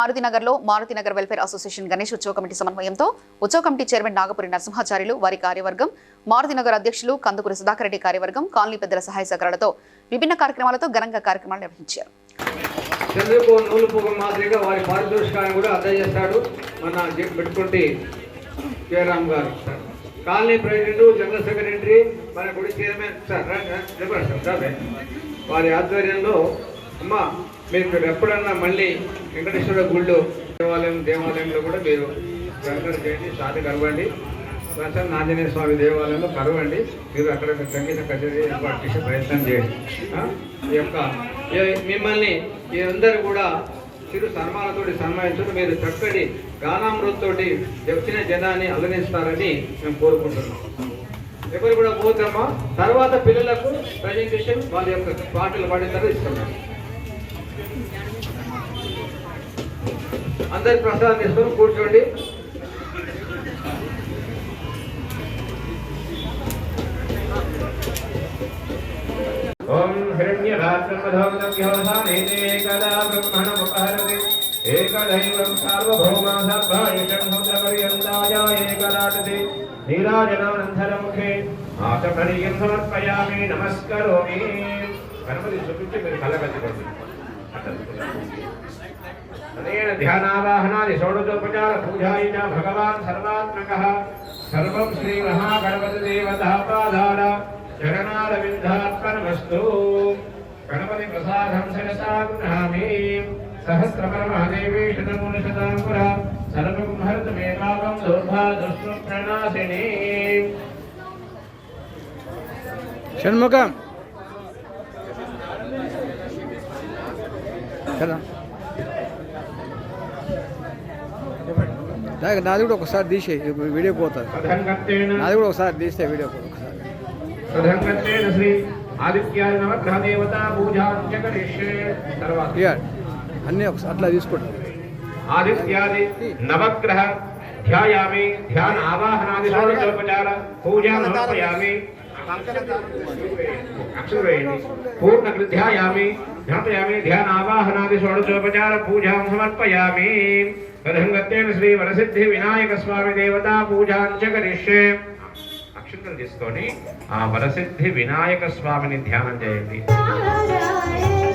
మారుతినగర్లో Maruthi Nagar welfare association Ganesh ఉత్సవ committee సమన్వయంతో ఉత్సవ కమిటీ చైర్మన్ నాగపురి నరసింహాచార్యులు వారి కార్యవర్గం మారుతినగర్ అధ్యక్షులు కందుకూరి సుధాకర్ రెడ్డి కార్యవర్గం కాలనీ పెద్దల సహాయ సహకారాలతో విభిన్న కార్యక్రమాలతో ఘనంగా కార్యక్రమాలు నిర్వహించారు. కాలనీ ప్రెసిడెంట్ జనరల్ సెక్రటరీ మన గుడి చైర్మన్ సార్. వారి ఆధ్వర్యంలో అమ్మ మీరు ఇక్కడ ఎప్పుడన్నా మళ్ళీ వెంకటేశ్వర గుళ్ళు దేవాలయం దేవాలయంలో కూడా మీరు వెంకట చేయండి సాటి కలవండి. ప్రసన్న ఆంజనేయ స్వామి దేవాలయంలో కలవండి. మీరు అక్కడ మీ సంగీత కచేరీ ఏర్పాటు చేసే ప్రయత్నం చేయండి. ఈ యొక్క మిమ్మల్ని ఈ అందరూ కూడా చిరు సన్మానంతోటి సన్మానించడం మీరు చక్కటి గానామృతతోటి వచ్చిన జనాన్ని అలరిస్తారని మేము కోరుకుంటున్నాం. ఎవరు కూడా పోతామా తర్వాత పిల్లలకు ప్రజెంటేషన్ వాళ్ళ యొక్క పాటలు పాడిన తర్వాత ఇస్తున్నాం అందరి ప్రసాదం తీసుకొని కూర్చోండి. ఓం హిరణ్యరాత్రమధోమదవ్యోధానేతే ఏకదా బ్రహ్మణముపహరతి ఏకదైవం సార్వభౌమా సర్వాయుషం సముద్రపర్యంతాయ ఏకలాటతి. నీరాజనానంతరముఖే ఆచమనీయం సమర్పయామి. నమస్కరోమి. గణపతి చూపించి మీరు కళ్ళగట్టుకోండి అనేన ధ్యానావాహనాది షోడశోపచార పూజాయ భగవాన్ సర్వాత్మక. సర్వం శ్రీ మహాగణపతి దేవతాపాదార జగన్నారవిందార్పణమస్తు గణపతి ప్రసాదం శిరసా గృహామి. సహస్రపరమహాదేవీ శతమూల శతాంకుర సర్వం హరత మే పాపం దౌర్భా దుష్టు ప్రణాశిని షణ్ముఖం. కదా? నాకు నాది కూడా ఒకసారి తీసే వీడియో పోతుంది. నాది కూడా ఒకసారి తీస్తే వీడియో ఒకసారి. అన్నీ ఒకసారి అట్లా తీసుకుంటాం ఆదిత్యాది నవగ్రహ ధ్యాయామి ధ్యాన ఆవాహనాది పూజా సమర్పయామి అక్షరం వేయండి పూర్ణ ధ్యాయామి ధ్యాపయామి ధ్యాన ఆవాహనాది షోడశోపచార పూజాం సమర్పయామి ప్రథంగత్తేన శ్రీ వరసిద్ధి వినాయక స్వామి దేవతా పూజాంచ కరిష్యే అక్షంతలు తీసుకొని ఆ వరసిద్ధి వినాయక స్వామిని ధ్యానం చేయండి. నారాయణ